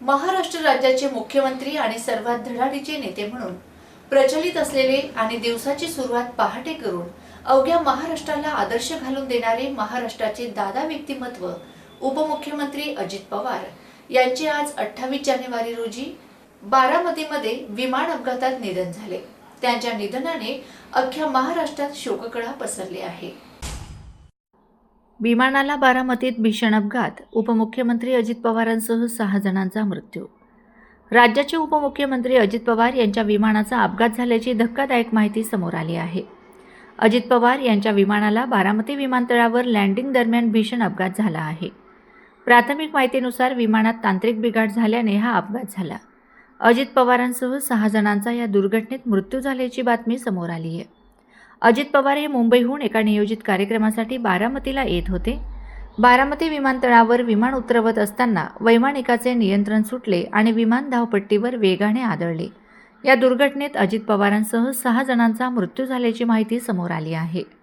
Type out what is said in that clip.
महाराष्ट्र राज्याचे मुख्यमंत्री आणि सर्वात धडाडीचे नेते म्हणून प्रचलित असलेले आणि दिवसाची सुरुवात पहाटे करून अवघ्या महाराष्ट्राला आदर्श घालून देणारे महाराष्ट्राचे दादा व्यक्तिमत्व उपमुख्यमंत्री अजित पवार यांचे आज अठ्ठावीस जानेवारी रोजी बारामतीमध्ये विमान अपघातात निधन झाले. त्यांच्या निधनाने अख्ख्या महाराष्ट्रात शोककळा पसरली आहे. विमानाला बारामतीत भीषण अपघात. उपमुख्यमंत्री अजित पवारांसह सहा जणांचा मृत्यू. राज्याचे उपमुख्यमंत्री अजित पवार यांच्या विमानाचा अपघात झाल्याची धक्कादायक माहिती समोर आली आहे. अजित पवार यांच्या विमानाला बारामती विमानतळावर लँडिंग दरम्यान भीषण अपघात झाला आहे. प्राथमिक माहितीनुसार विमानात तांत्रिक बिघाड झाल्याने हा अपघात झाला. अजित पवारांसह सहा जणांचा या दुर्घटनेत मृत्यू झाल्याची बातमी समोर आली आहे. अजित पवार हे मुंबईहून एका नियोजित कार्यक्रमासाठी बारामतीला येत होते. बारामती विमानतळावर विमान उतरवत असताना वैमानिकाचे नियंत्रण सुटले आणि विमान धावपट्टीवर वेगाने आदळले. या दुर्घटनेत अजित पवारांसह सहा जणांचा मृत्यू झाल्याची माहिती समोर आली आहे.